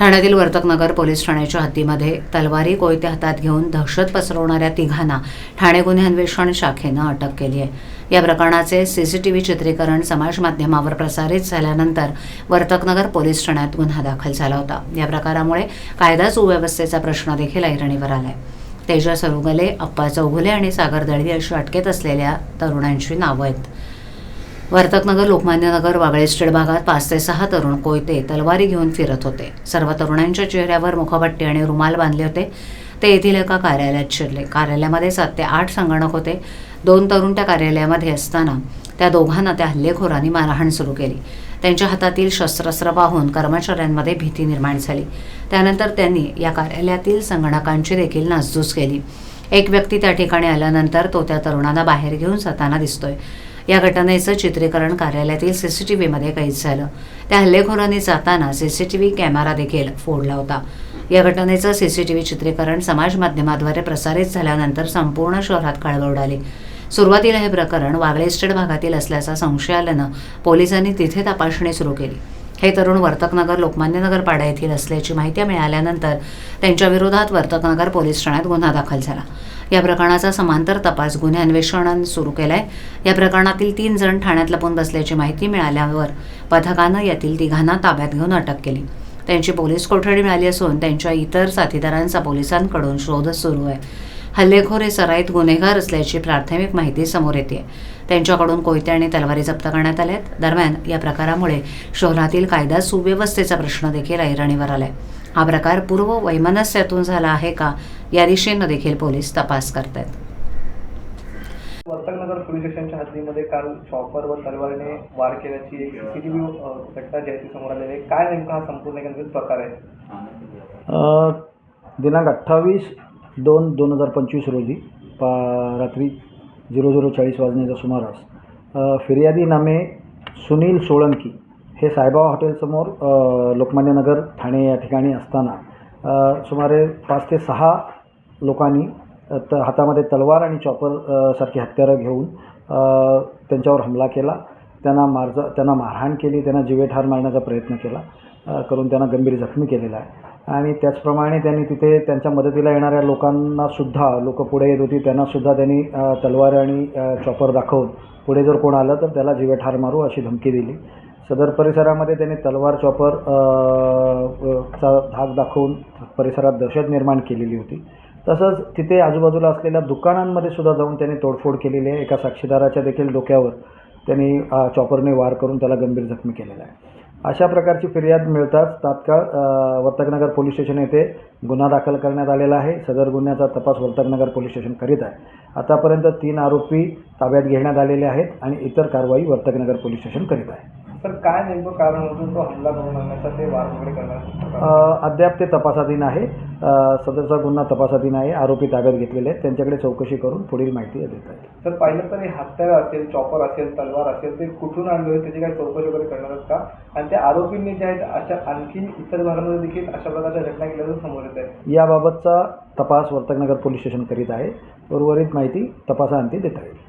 ठाण्यातील वर्तकनगर पोलीस ठाण्याच्या हद्दीमध्ये तलवारी कोयते हातात घेऊन दहशत पसरवणाऱ्या तिघांना ठाणे गुन्हे अन्वेषण शाखेनं अटक केली आहे. या प्रकरणाचे सीसीटीव्ही चित्रीकरण समाज माध्यमावर प्रसारित झाल्यानंतर वर्तकनगर पोलीस ठाण्यात गुन्हा दाखल झाला होता. या प्रकारामुळे कायदा सुव्यवस्थेचा प्रश्न देखील ऐरणीवर आलाय. तेजस अरुगले अप्पा चौघुले आणि सागर दळवी अशी अटकेत असलेल्या तरुणांची नावं आहेत. वर्तकनगर लोकमान्यनगर वागळे स्टेट भागात पाच ते सहा तरुण कोयते तलवारी घेऊन फिरत होते. सर्व तरुणांच्या चेहऱ्यावर मुखपट्टी आणि रुमाल बांधले होते. ते येथील एका कार्यालयात शिरले. कार्यालयामध्ये सात ते आठ संगणक होते. दोन तरुण त्या कार्यालयामध्ये असताना त्या दोघांना त्या हल्लेखोरांनी मारहाण सुरू केली. त्यांच्या हातातील शस्त्रास्त्र पाहून कर्मचाऱ्यांमध्ये भीती निर्माण झाली. त्यानंतर त्यांनी या कार्यालयातील संगणकांची देखील नासधूस केली. एक व्यक्ती त्या ठिकाणी आल्यानंतर तो त्या तरुणाला बाहेर घेऊन जाताना दिसतोय. या घटनेचं चित्रीकरण कार्यालयातील सीसीटीव्हीमध्ये कैद झालं. त्या हल्लेखोरांनी जाताना सीसीटीव्ही कॅमेरा देखील फोडला होता. या घटनेचं सीसीटीव्ही चित्रीकरण समाज माध्यमाद्वारे प्रसारित झाल्यानंतर संपूर्ण शहरात खळबळ उडाली. सुरुवातीला हे प्रकरण वागळे इस्टेट भागातील असल्याचा संशय आल्यानं पोलिसांनी तिथे तपासणी सुरू केली. हे तरुण वर्तकनगर लोकमान्यनगर पाडा येथील असल्याची माहिती मिळाल्यानंतर त्यांच्या विरोधात वर्तकनगर पोलीस ठाण्यात गुन्हा दाखल झाला. या प्रकरणाचा समांतर तपास गुन्हे अन्वेषणानं सुरू केलाय. या प्रकरणातील तीन जण ठाण्यात लपून बसल्याची माहिती मिळाल्यावर पथकानं यातील तिघांना ताब्यात घेऊन अटक केली. त्यांची पोलीस कोठडी मिळाली असून त्यांच्या इतर साथीदारांचा पोलिसांकडून शोध सुरू आहे. हल्लेखोर हे सराईत गुन्हेगार असल्याची प्राथमिक माहिती समोर येते त्यांच्याकडून कोयते आणि तलवारी जप्त करण्यात आल्या आहेत दरम्यान या प्रकारामुळे शहरातील कायदा सुव्यवस्थेचा प्रश्न देखील ऐरणीवर आलाय. हा प्रकार पूर्व वैमनस्यातून झाला आहे का या दिशेनं देखील पोलीस तपास करत आहेत वर्तकनगर पोलीस स्टेशनच्या हद्दीमध्ये काल चॉपर व तलवारीने वार केल्याची एक सीसीटीव्ही घटना जी आहे ती समोर आलेली आहे. काय नेमका हा संपूर्ण एकंदरीत प्रकार आहे? अ, दिनांक अठ्ठावीस दोन दोन हजार पंचवीस रोजी पा रात्री झिरो झिरो चाळीस वाजण्याच्या सुमारास. फिर्यादी नामे सुनील सोळंकी हे साईबाबा हॉटेलसमोर लोकमान्य लोकमान्यनगर ठाणे या ठिकाणी असताना सुमारे पाच ते सहा लोकांनी त हातामध्ये तलवार आणि चॉपर सारखी हत्यारं घेऊन त्यांच्यावर हमला केला. त्यांना मारजा त्यांना मारहाण केली. त्यांना जीवेठार मारण्याचा प्रयत्न केला करून त्यांना गंभीर जखमी केलेला आहे. आणि त्याचप्रमाणे त्यांनी तिथे त्यांच्या मदतीला येणाऱ्या लोकांनासुद्धा लोकं लोक पुढे येत होती त्यांनासुद्धा त्यांनी तलवार आणि चॉपर दाखवून पुढे जर कोण आलं तर त्याला जीवे ठार मारू अशी धमकी दिली. सदर परिसरामध्ये त्यांनी तलवार चॉपर चा धाक दाखवून परिसरात दहशत निर्माण केलेली होती. तसंच तिथे आजूबाजूला असलेल्या दुकानांमध्ये सुद्धा जाऊन त्यांनी तोडफोड केलेली आहे. एका साक्षीदाराच्या देखील डोक्यावर त्यांनी चॉपरने वार करून त्याला गंभीर जखमी केलेला आहे. अशा प्रकारची फिर्याद मिळताच तात्काळ वर्तकनगर पोलीस स्टेशन येथे गुन्हा दाखल करण्यात आलेला आहे. सदर गुन्ह्याचा तपास वर्तकनगर पोलीस स्टेशन करीत आहे. आतापर्यंत तीन आरोपी ताब्यात घेण्यात आलेले आहेत आणि इतर कारवाई वर्तकनगर पोलीस स्टेशन करीत आहे. तर काय नेमकं कारण होतं तो हमला करून आणण्याचा? ते वार वगैरे करण्याचा अ, अद्याप ते तपासाधीन आहे. सदरचा गुन्हा तपासाधीन आहे. आरोपी ताब्यात घेतलेले आहेत. त्यांच्याकडे चौकशी करून पुढील माहिती देत आहे तर पाहिलं तर हे हत्यार असेल चॉपर असेल तलवार असेल ते कुठून आणले होते? त्याची काही चौकशी वगैरे करणार आहेत का? आणि त्या आरोपींनी जे आहेत अशा आणखी इतर भागामध्ये देखील अशा प्रकारच्या घटना केल्याचं समोर येत आहे. याबाबतचा तपास वर्तकनगर पोलीस स्टेशन करीत आहे. उर्वरित माहिती तपासाअंती देता येईल.